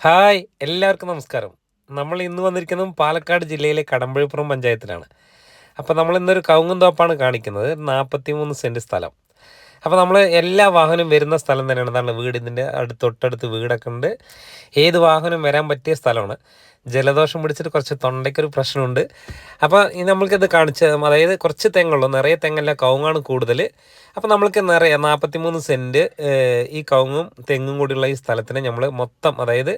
Hi എല്ലാവർക്കും നമസ്കാരം. നമ്മൾ ഇന്ന് വന്നിരിക്കുന്നത് പാലക്കാട് ജില്ലയിലെ കടമ്പഴിപ്പുറം പഞ്ചായത്തിലാണ്. അപ്പോൾ നമ്മൾ ഇന്നൊരു കവുങ്ങും തോപ്പാണ് കാണിക്കുന്നത്. നാൽപ്പത്തി മൂന്ന് സെന്റ് സ്ഥലം. അപ്പോൾ നമ്മൾ എല്ലാ വാഹനവും വരുന്ന സ്ഥലം തന്നെയാണ്. അതാണ് വീടിന്റെ അടുത്ത് തൊട്ടടുത്ത് വീടൊക്കെ ഉണ്ട്. ഏത് വാഹനവും വരാൻ പറ്റിയ സ്ഥലമാണ്. ജലദോഷം പിടിച്ചിട്ട് കുറച്ച് തൊണ്ടയ്ക്കൊരു പ്രശ്നമുണ്ട്. അപ്പോൾ നമ്മൾക്കിത് കാണിച്ച് അതായത് കുറച്ച് തെങ്ങുള്ളൂ. നിറയെ തെങ്ങല്ല കവുങ്ങാണ് കൂടുതൽ അപ്പോൾ നമ്മൾക്ക് നിറയെ നാൽപ്പത്തി മൂന്ന് സെന്റ് ഈ കവുങ്ങും തെങ്ങും കൂടിയുള്ള ഈ സ്ഥലത്തിന് നമ്മൾ മൊത്തം അതായത്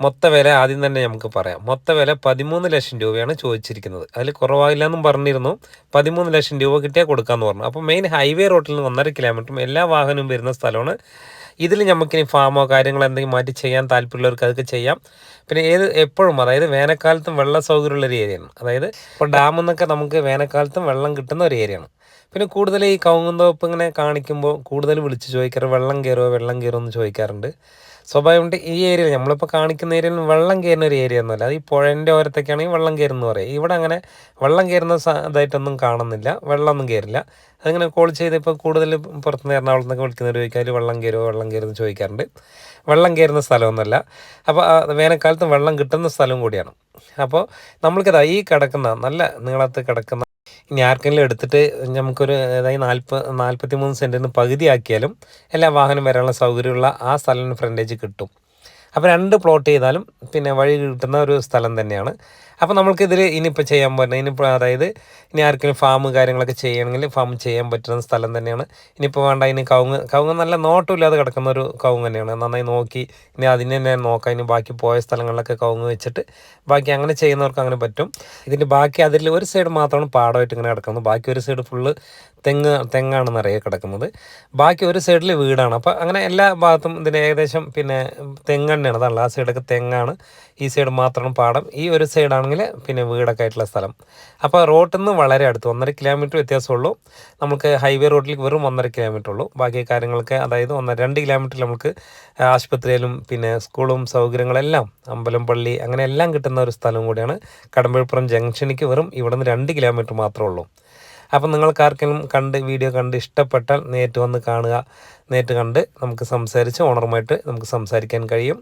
മൊത്ത വില ആദ്യം തന്നെ നമുക്ക് പറയാം. മൊത്ത വില പതിമൂന്ന് ലക്ഷം രൂപയാണ് ചോദിച്ചിരിക്കുന്നത്. അതിൽ കുറവായില്ല എന്നും പറഞ്ഞിരുന്നു. പതിമൂന്ന് ലക്ഷം രൂപ കിട്ടിയാൽ കൊടുക്കാമെന്ന് പറഞ്ഞു. അപ്പോൾ മെയിൻ ഹൈവേ റോട്ടിൽ നിന്ന് ഒന്നര കിലോമീറ്ററും എല്ലാ വാഹനവും വരുന്ന സ്ഥലമാണ് ഇതിൽ നമുക്കിനി ഫാമോ കാര്യങ്ങളോ എന്തെങ്കിലും മാറ്റി ചെയ്യാൻ താല്പര്യമുള്ളവർക്ക് അതൊക്കെ ചെയ്യാം. പിന്നെ ഏത് എപ്പോഴും അതായത് വേനൽക്കാലത്തും വെള്ള സൗകര്യമുള്ള ഒരു ഏരിയയാണ് അതായത് ഇപ്പോൾ ഡാമിൽ നിന്നൊക്കെ നമുക്ക് വേനൽക്കാലത്തും വെള്ളം കിട്ടുന്ന ഒരു ഏരിയയാണ് പിന്നെ കൂടുതൽ ഈ കൗങ്ങുന്തോപ്പ് ഇങ്ങനെ കാണിക്കുമ്പോൾ കൂടുതൽ വിളിച്ച് ചോദിക്കാറ് വെള്ളം കയറുമോ വെള്ളം കയറുമോ എന്ന് ചോദിക്കാറുണ്ട്. സ്വാഭാവികമായിട്ട് ഈ ഏരിയയിൽ. നമ്മളിപ്പോൾ കാണിക്കുന്ന ഏരിയയിൽ വെള്ളം കയറുന്ന ഒരു ഏരിയ ഒന്നുമല്ല. അത് ഈ പുഴന്റെ ഓരത്തൊക്കെയാണെങ്കിൽ വെള്ളം കയറുന്ന പറയും. ഇവിടെ അങ്ങനെ വെള്ളം കയറുന്ന ഇതായിട്ടൊന്നും കാണുന്നില്ല. വെള്ളമൊന്നും കയറില്ല. അതിങ്ങനെ കോൾ ചെയ്ത് ഇപ്പോൾ കൂടുതൽ പുറത്തുനിന്ന് എറണാകുളത്ത് നിന്നൊക്കെ വിളിക്കുന്നവർ ചോദിക്കാൽ വെള്ളം കയറുമോ വെള്ളം കയറുമെന്ന് ചോദിക്കാറുണ്ട്. വെള്ളം കയറുന്ന സ്ഥലമൊന്നുമല്ല. അപ്പോൾ വേനൽക്കാലത്ത് വെള്ളം കിട്ടുന്ന സ്ഥലം കൂടിയാണ്. അപ്പോൾ നമ്മൾക്കിതാ ഈ കിടക്കുന്ന നല്ല നീളത്ത് കിടക്കുന്ന ഇനി ആർക്കെങ്കിലും എടുത്തിട്ട് നമുക്കൊരു അതായത് നാൽപ്പ നാൽപ്പത്തി മൂന്ന് സെന്റിന് പകുതിയാക്കിയാലും എല്ലാ വാഹനം വരാനുള്ള സൗകര്യമുള്ള ആ സ്ഥലം ഫ്രണ്ടേജ് കിട്ടും. അപ്പോൾ രണ്ട് പ്ലോട്ട് ചെയ്താലും പിന്നെ വഴി കിട്ടുന്ന ഒരു സ്ഥലം തന്നെയാണ്. അപ്പോൾ നമ്മൾക്കിതിൽ ഇനിയിപ്പോൾ ചെയ്യാൻ പറ്റുന്നത് ഇനിയിപ്പോൾ അതായത് ഇനി ആർക്കെങ്കിലും ഫാം കാര്യങ്ങളൊക്കെ ചെയ്യണമെങ്കിൽ ഫാം ചെയ്യാൻ പറ്റുന്ന സ്ഥലം തന്നെയാണ്. ഇനിയിപ്പോൾ വേണ്ട ഇനി കവുങ്ങ് കവുങ്ങ് നല്ല നോട്ടമില്ലാതെ കിടക്കുന്ന ഒരു കവുങ്ങ് തന്നെയാണ്. നന്നായി നോക്കി ഇനി അതിന് തന്നെ നോക്കാം. ഇനി ബാക്കി പോയ സ്ഥലങ്ങളിലൊക്കെ കവുങ്ങ് വെച്ചിട്ട് ബാക്കി അങ്ങനെ ചെയ്യുന്നവർക്ക് അങ്ങനെ പറ്റും. ഇതിന്റെ ബാക്കി അതിൽ ഒരു സൈഡ് മാത്രമാണ് പാടമായിട്ട് ഇങ്ങനെ കിടക്കുന്നത്. ബാക്കി ഒരു സൈഡ് ഫുള്ള് തെങ്ങ് തെങ്ങാണ് നിറയെ കിടക്കുന്നത്. ബാക്കി ഒരു സൈഡിൽ വീടാണ്. അപ്പോൾ അങ്ങനെ എല്ലാ ഭാഗത്തും ഇതിന് ഏകദേശം പിന്നെ തെങ്ങ് തന്നെയാണ്. അതല്ല ആ സൈഡൊക്കെ തെങ്ങാണ്. ഈ സൈഡ് മാത്രം പാടം. ഈ ഒരു സൈഡാണെങ്കിൽ പിന്നെ വീടൊക്കെ ആയിട്ടുള്ള സ്ഥലം. അപ്പോൾ റോട്ടിൽ നിന്ന് വളരെ അടുത്ത് ഒന്നര കിലോമീറ്റർ വ്യത്യാസമുള്ളൂ. നമുക്ക് ഹൈവേ റോഡിലേക്ക് വെറും ഒന്നര കിലോമീറ്റർ ഉള്ളൂ. ബാക്കി കാര്യങ്ങളൊക്കെ അതായത് ഒന്ന് രണ്ട് കിലോമീറ്റർ നമുക്ക് ആശുപത്രിയിലും പിന്നെ സ്കൂളും സൗകര്യങ്ങളെല്ലാം അമ്പലം പള്ളി അങ്ങനെ എല്ലാം കിട്ടുന്ന ഒരു സ്ഥലം കൂടിയാണ്. കടമ്പഴിപ്പുറം ജംഗ്ഷനിക്ക് വെറും ഇവിടെ നിന്ന് രണ്ട് കിലോമീറ്റർ മാത്രമേ ഉള്ളൂ. അപ്പം നിങ്ങൾക്ക് ആർക്കെങ്കിലും കണ്ട് വീഡിയോ കണ്ട് ഇഷ്ടപ്പെട്ടാൽ നേരിട്ട് വന്ന് കാണുക. നേരിട്ട് കണ്ട് നമുക്ക് സംസാരിച്ച് ഓണറുമായിട്ട് നമുക്ക് സംസാരിക്കാൻ കഴിയും.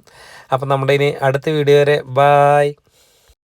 അപ്പം നമ്മുടെ ഇനി അടുത്ത വീഡിയോ വരെ. ബായ്